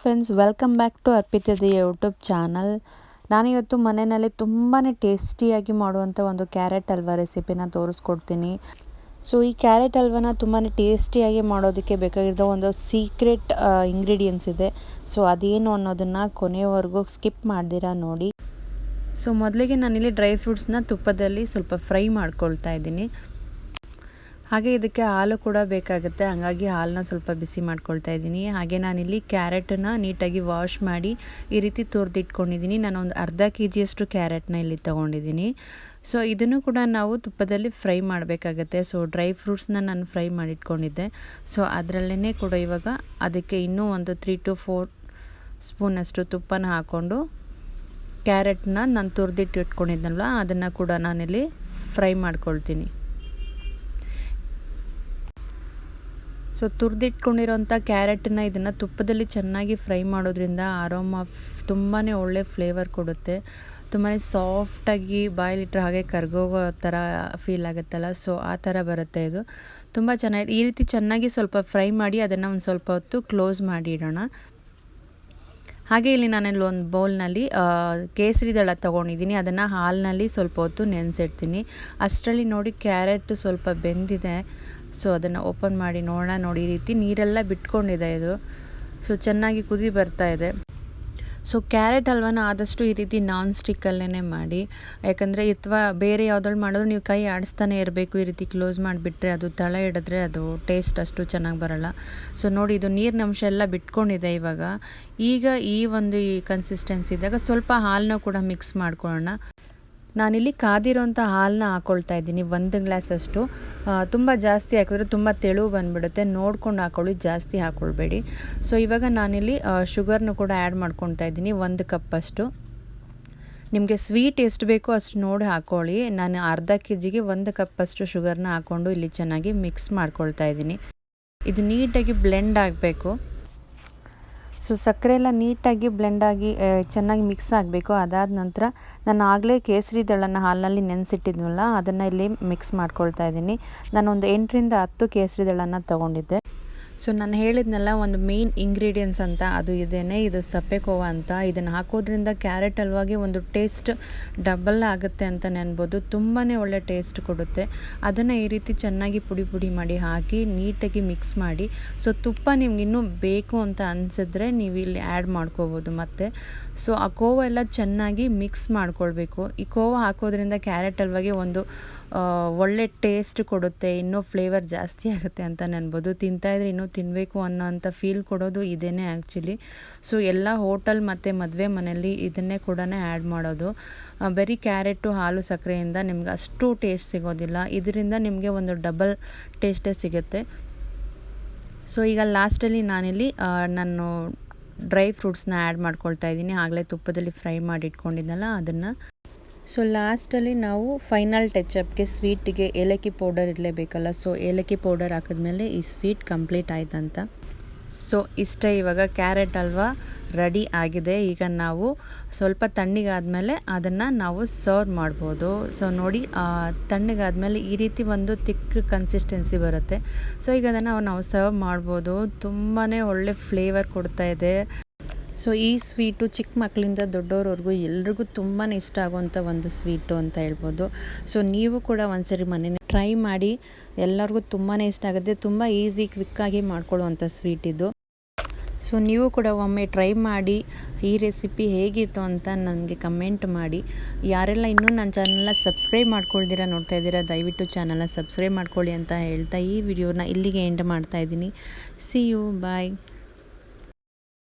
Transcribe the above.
Friends welcome back to ಅರ್ಪಿತದ YouTube channel ನಾನಿವತ್ತು ಮನೆಯಲ್ಲಿ ತುಂಬಾ ಟೇಸ್ಟಿಯಾಗಿ ಮಾಡುವಂಥ ಒಂದು ಕ್ಯಾರೆಟ್ ಹಲ್ವಾ ರೆಸಿಪಿನ ತೋರಿಸ್ಕೊಡ್ತೀನಿ. ಸೊ ಈ ಕ್ಯಾರೆಟ್ ಹಲ್ವಾನ ತುಂಬಾ ಟೇಸ್ಟಿಯಾಗಿ ಮಾಡೋದಕ್ಕೆ ಬೇಕಾಗಿರೋ ಒಂದು ಸೀಕ್ರೆಟ್ ಇಂಗ್ರೀಡಿಯೆಂಟ್ಸ್ ಇದೆ. ಸೊ ಅದೇನು ಅನ್ನೋದನ್ನು ಕೊನೆಯವರೆಗೂ ಸ್ಕಿಪ್ ಮಾಡ್ದಿರಾ ನೋಡಿ. ಸೊ ಮೊದಲಿಗೆ ನಾನಿಲ್ಲಿ ಡ್ರೈ ಫ್ರೂಟ್ಸ್ನ ತುಪ್ಪದಲ್ಲಿ ಸ್ವಲ್ಪ ಫ್ರೈ ಮಾಡ್ಕೊಳ್ತಾ ಇದ್ದೀನಿ. ಹಾಗೆ ಇದಕ್ಕೆ ಹಾಲು ಕೂಡ ಬೇಕಾಗುತ್ತೆ. ಹಾಗಾಗಿ ಹಾಲನ್ನ ಸ್ವಲ್ಪ ಬಿಸಿ ಮಾಡ್ಕೊಳ್ತಾ ಇದ್ದೀನಿ. ಹಾಗೆ ನಾನಿಲ್ಲಿ ಕ್ಯಾರೆಟನ್ನು ನೀಟಾಗಿ ವಾಶ್ ಮಾಡಿ ಈ ರೀತಿ ತುರಿದಿಟ್ಕೊಂಡಿದ್ದೀನಿ. ನಾನು ಒಂದು ಅರ್ಧ ಕೆ ಜಿಯಷ್ಟು ಕ್ಯಾರೆಟ್ನ ಇಲ್ಲಿ ತೊಗೊಂಡಿದ್ದೀನಿ. ಸೊ, ಇದನ್ನು ಕೂಡ ನಾವು ತುಪ್ಪದಲ್ಲಿ ಫ್ರೈ ಮಾಡಬೇಕಾಗತ್ತೆ. ಸೊ, ಡ್ರೈ ಫ್ರೂಟ್ಸ್ನ ನಾನು ಫ್ರೈ ಮಾಡಿಟ್ಕೊಂಡಿದ್ದೆ. ಸೊ ಅದರಲ್ಲೇ ಕೂಡ ಇವಾಗ ಅದಕ್ಕೆ ಇನ್ನೂ ಒಂದು ತ್ರೀ ಟು ಫೋರ್ ಸ್ಪೂನಷ್ಟು ತುಪ್ಪನ ಹಾಕ್ಕೊಂಡು ಕ್ಯಾರೆಟ್ನ ನಾನು ತುರಿದಿಟ್ಟು ಇಟ್ಕೊಂಡಿದ್ದಲ್ವ ಅದನ್ನು ಕೂಡ ನಾನಿಲ್ಲಿ ಫ್ರೈ ಮಾಡ್ಕೊಳ್ತೀನಿ. ಸೊ ತುರಿದಿಟ್ಕೊಂಡಿರೋಂಥ ಕ್ಯಾರೆಟನ್ನ ಇದನ್ನು ತುಪ್ಪದಲ್ಲಿ ಚೆನ್ನಾಗಿ ಫ್ರೈ ಮಾಡೋದ್ರಿಂದ ಆರೋಮ ತುಂಬಾ ಒಳ್ಳೆ ಫ್ಲೇವರ್ ಕೊಡುತ್ತೆ. ತುಂಬಾ ಸಾಫ್ಟಾಗಿ ಬಾಯಲ್ಲಿಟ್ಟರೆ ಹಾಗೆ ಕರ್ಗೋಗೋ ಥರ ಫೀಲ್ ಆಗುತ್ತಲ್ಲ? ಸೊ ಆ ಥರ ಬರುತ್ತೆ ಇದು. ತುಂಬ ಚೆನ್ನಾಗಿ, ಈ ರೀತಿ ಚೆನ್ನಾಗಿ ಸ್ವಲ್ಪ ಫ್ರೈ ಮಾಡಿ ಅದನ್ನು ಒಂದು ಸ್ವಲ್ಪ ಹೊತ್ತು ಕ್ಲೋಸ್ ಮಾಡಿ ಇಡೋಣ ಹಾಗೆ ಇಲ್ಲಿ ನಾನಲ್ಲಿ ಒಂದು ಬೌಲ್ನಲ್ಲಿ ಕೇಸರಿ ದಳ ತೊಗೊಂಡಿದ್ದೀನಿ. ಅದನ್ನು ಹಾಲಿನಲ್ಲಿ ಸ್ವಲ್ಪ ಹೊತ್ತು ನೆನೆಸಿಡ್ತೀನಿ. ಅಷ್ಟರಲ್ಲಿ ನೋಡಿ ಕ್ಯಾರೆಟ್ ಸ್ವಲ್ಪ ಬೆಂದಿದೆ. ಸೊ ಅದನ್ನು ಓಪನ್ ಮಾಡಿ ನೋಡೋಣ, ನೋಡಿ ಈ ರೀತಿ ನೀರೆಲ್ಲ ಬಿಟ್ಕೊಂಡಿದೆ ಇದು. ಸೊ ಚೆನ್ನಾಗಿ ಕುದಿ ಬರ್ತಾ ಇದೆ. ಸೊ ಕ್ಯಾರೆಟ್ ಹಲ್ವನ ಆದಷ್ಟು ಈ ರೀತಿ ನಾನ್ ಸ್ಟಿಕ್ಕಲ್ಲೇ ಮಾಡಿ. ಯಾಕಂದರೆ ಅಥವಾ ಬೇರೆ ಯಾವುದ್ರಲ್ಲಿ ಮಾಡಿದ್ರು ನೀವು ಕೈ ಆಡಿಸ್ತಾನೆ ಇರಬೇಕು ಈ ರೀತಿ ಕ್ಲೋಸ್ ಮಾಡಿಬಿಟ್ರೆ, ಅದು ತಳ ಹಿಡಿದ್ರೆ ಅದು ಟೇಸ್ಟ್ ಅಷ್ಟು ಚೆನ್ನಾಗಿ ಬರೋಲ್ಲ. ಸೊ ನೋಡಿ ಇದು ನೀರಿನ ಅಂಶ ಎಲ್ಲ ಬಿಟ್ಕೊಂಡಿದೆ ಇವಾಗ. ಈಗ ಈ ಒಂದು ಈ ಕನ್ಸಿಸ್ಟೆನ್ಸಿ ಇದ್ದಾಗ ಸ್ವಲ್ಪ ಹಾಲನ್ನ ಕೂಡ ಮಿಕ್ಸ್ ಮಾಡ್ಕೊಳ್ಳೋಣ. ನಾನಿಲ್ಲಿ ಕಾದಿರೋಂಥ ಹಾಲನ್ನ ಹಾಕ್ಕೊಳ್ತಾ ಇದ್ದೀನಿ, ಒಂದು ಗ್ಲಾಸಷ್ಟು. ತುಂಬ ಜಾಸ್ತಿ ಹಾಕಿದ್ರೆ ತುಂಬ ತೆಳು ಬಂದುಬಿಡುತ್ತೆ. ನೋಡ್ಕೊಂಡು ಹಾಕೊಳ್ಳಿ, ಜಾಸ್ತಿ ಹಾಕ್ಕೊಳ್ಬೇಡಿ ಸೊ ಇವಾಗ ನಾನಿಲ್ಲಿ ಶುಗರ್ನು ಕೂಡ ಆ್ಯಡ್ ಮಾಡ್ಕೊತಾ ಇದ್ದೀನಿ, ಒಂದು ಕಪ್ಪಷ್ಟು. ನಿಮಗೆ ಸ್ವೀಟ್ ಎಷ್ಟು ಬೇಕೋ ಅಷ್ಟು ನೋಡಿ ಹಾಕ್ಕೊಳ್ಳಿ ನಾನು ಅರ್ಧ ಕೆ ಜಿಗೆ ಒಂದು ಕಪ್ಪಷ್ಟು ಶುಗರ್ನ ಹಾಕ್ಕೊಂಡು ಇಲ್ಲಿ ಚೆನ್ನಾಗಿ ಮಿಕ್ಸ್ ಮಾಡ್ಕೊಳ್ತಾ ಇದ್ದೀನಿ. ಇದು ನೀಟಾಗಿ ಬ್ಲೆಂಡ್ ಆಗಬೇಕು. ಸೊ ಸಕ್ಕರೆ ಎಲ್ಲ ನೀಟಾಗಿ ಬ್ಲೆಂಡಾಗಿ ಚೆನ್ನಾಗಿ ಮಿಕ್ಸ್ ಆಗಬೇಕು. ಅದಾದ ನಂತರ ನಾನು ಆಗಲೇ ಕೇಸರಿ ದಳನ ಹಾಲಿನಲ್ಲಿ ನೆನೆಸಿಟ್ಟಿದ್ನಲ್ಲ, ಅದನ್ನು ಇಲ್ಲಿ ಮಿಕ್ಸ್ ಮಾಡ್ಕೊಳ್ತಾ ಇದ್ದೀನಿ. ಒಂದು ಎಂಟರಿಂದ ಹತ್ತು ಕೇಸರಿ ದಳನ ತೊಗೊಂಡಿದ್ದೆ. ಸೊ ನಾನು ಹೇಳಿದ್ನಲ್ಲ, ಒಂದು ಮೇನ್ ಇಂಗ್ರೀಡಿಯೆಂಟ್ಸ್ ಅಂತ, ಅದು ಇದೇನೆ ಇದು ಸಪ್ಪೆಕೋವ ಅಂತ. ಇದನ್ನು ಹಾಕೋದ್ರಿಂದ ಕ್ಯಾರೆಟ್ ಹಲ್ವಾಗೆ ಒಂದು ಟೇಸ್ಟ್ ಡಬಲ್ ಆಗುತ್ತೆ ಅಂತ ಅನ್ಬೋದು ತುಂಬಾ ಒಳ್ಳೆ ಟೇಸ್ಟ್ ಕೊಡುತ್ತೆ. ಅದನ್ನು ಈ ರೀತಿ ಚೆನ್ನಾಗಿ ಪುಡಿ ಪುಡಿ ಮಾಡಿ ಹಾಕಿ, ನೀಟಾಗಿ ಮಿಕ್ಸ್ ಮಾಡಿ. ಸೊ ತುಪ್ಪ ನಿಮ್ಗೆ ಇನ್ನೂ ಬೇಕು ಅಂತ ಅನಿಸಿದ್ರೆ ನೀವು ಇಲ್ಲಿ ಆ್ಯಡ್ ಮಾಡ್ಕೋಬೋದು ಮತ್ತು. ಸೊ ಆ ಕೋವ ಎಲ್ಲ ಚೆನ್ನಾಗಿ ಮಿಕ್ಸ್ ಮಾಡ್ಕೊಳ್ಬೇಕು. ಈ ಕೋವ ಹಾಕೋದ್ರಿಂದ ಕ್ಯಾರೆಟ್ ಹಲ್ವಾಗೆ ಒಂದು ಒಳ್ಳೆ ಟೇಸ್ಟ್ ಕೊಡುತ್ತೆ. ಇನ್ನೂ ಫ್ಲೇವರ್ ಜಾಸ್ತಿ ಆಗುತ್ತೆ ಅಂತ ಅನ್ಬೋದು ತಿಂತಾಯಿದ್ರೆ ಇನ್ನೂ ತಿನ್ನಬೇಕು ಅನ್ನೋ ಅಂಥ ಫೀಲ್ ಕೊಡೋದು ಇದೇನೇ ಆ್ಯಕ್ಚುಲಿ ಸೊ ಎಲ್ಲ ಹೋಟೆಲ್ ಮತ್ತು ಮದುವೆ ಮನೆಯಲ್ಲಿ ಇದನ್ನೇ ಕೂಡ ಆ್ಯಡ್ ಮಾಡೋದು. ಬರೀ ಕ್ಯಾರೆಟು, ಹಾಲು ಸಕ್ಕರೆಯಿಂದ ನಿಮ್ಗೆ ಅಷ್ಟು ಟೇಸ್ಟ್ ಸಿಗೋದಿಲ್ಲ. ಇದರಿಂದ ನಿಮಗೆ ಒಂದು ಡಬಲ್ ಟೇಸ್ಟೇ ಸಿಗುತ್ತೆ. ಸೊ ಈಗ ಲಾಸ್ಟಲ್ಲಿ ನಾನಿಲ್ಲಿ ನಾನು ಡ್ರೈ ಫ್ರೂಟ್ಸ್ನ ಆ್ಯಡ್ ಮಾಡ್ಕೊಳ್ತಾ ಇದ್ದೀನಿ. ಆಗಲೇ ತುಪ್ಪದಲ್ಲಿ ಫ್ರೈ ಮಾಡಿ ಇಟ್ಕೊಂಡಿದ್ನಲ್ಲ ಅದನ್ನು. ಸೊ ಲಾಸ್ಟಲ್ಲಿ ನಾವು ಫೈನಲ್ ಟಚಪ್ಗೆ ಸ್ವೀಟಿಗೆ ಏಲಕ್ಕಿ ಪೌಡರ್ ಇರಲೇಬೇಕಲ್ಲ. ಸೊ ಏಲಕ್ಕಿ ಪೌಡರ್ ಹಾಕಿದ್ಮೇಲೆ ಈ ಸ್ವೀಟ್ ಕಂಪ್ಲೀಟ್ ಆಯ್ತಂತ. ಸೊ ಇಷ್ಟ ಇವಾಗ ಕ್ಯಾರೆಟ್ ಅಲ್ವಾ ರೆಡಿ ಆಗಿದೆ. ಈಗ ನಾವು ಸ್ವಲ್ಪ ತಣ್ಣಗಾದ್ಮೇಲೆ ಅದನ್ನು ನಾವು ಸರ್ವ್ ಮಾಡ್ಬೋದು. ಸೊ ನೋಡಿ ತಣ್ಣಗಾದಮೇಲೆ ಈ ರೀತಿ ಒಂದು ತಿಕ್ ಕನ್ಸಿಸ್ಟೆನ್ಸಿ ಬರುತ್ತೆ. ಸೊ ಈಗ ಅದನ್ನು ನಾವು ಸರ್ವ್ ಮಾಡ್ಬೋದು. ತುಂಬಾ ಒಳ್ಳೆ ಫ್ಲೇವರ್ ಕೊಡ್ತಾ ಇದೆ. ಸೊ ಈ ಸ್ವೀಟು ಚಿಕ್ಕ ಮಕ್ಕಳಿಂದ ದೊಡ್ಡವ್ರವರೆಗೂ ಎಲ್ರಿಗೂ ತುಂಬಾ ಇಷ್ಟ ಆಗುವಂಥ ಒಂದು ಸ್ವೀಟು ಅಂತ ಹೇಳ್ಬೋದು. ಸೊ ನೀವು ಕೂಡ ಒಂದ್ಸರಿ ಮನೆ ಟ್ರೈ ಮಾಡಿ, ಎಲ್ಲರಿಗೂ ತುಂಬಾ ಇಷ್ಟ ಆಗುತ್ತೆ. ತುಂಬ ಈಸಿ ಕ್ವಿಕ್ಕಾಗಿ ಮಾಡ್ಕೊಳ್ಳುವಂಥ ಸ್ವೀಟ್ ಇದು. ಸೊ ನೀವು ಕೂಡ ಒಮ್ಮೆ ಟ್ರೈ ಮಾಡಿ, ಈ ರೆಸಿಪಿ ಹೇಗಿತ್ತು ಅಂತ ನನಗೆ ಕಮೆಂಟ್ ಮಾಡಿ. ಯಾರೆಲ್ಲ ಇನ್ನೂ ನನ್ನ ಚಾನಲ್ನ ಸಬ್ಸ್ಕ್ರೈಬ್ ಮಾಡ್ಕೊಳ್ದಿರ, ನೋಡ್ತಾ ಇದ್ದೀರಾ, ದಯವಿಟ್ಟು ಚಾನಲ್ನ ಸಬ್ಸ್ಕ್ರೈಬ್ ಮಾಡ್ಕೊಳ್ಳಿ ಅಂತ ಹೇಳ್ತಾ ಈ ವಿಡಿಯೋನ ಇಲ್ಲಿಗೆ ಎಂಡ್ ಮಾಡ್ತಾ ಇದ್ದೀನಿ. C you bye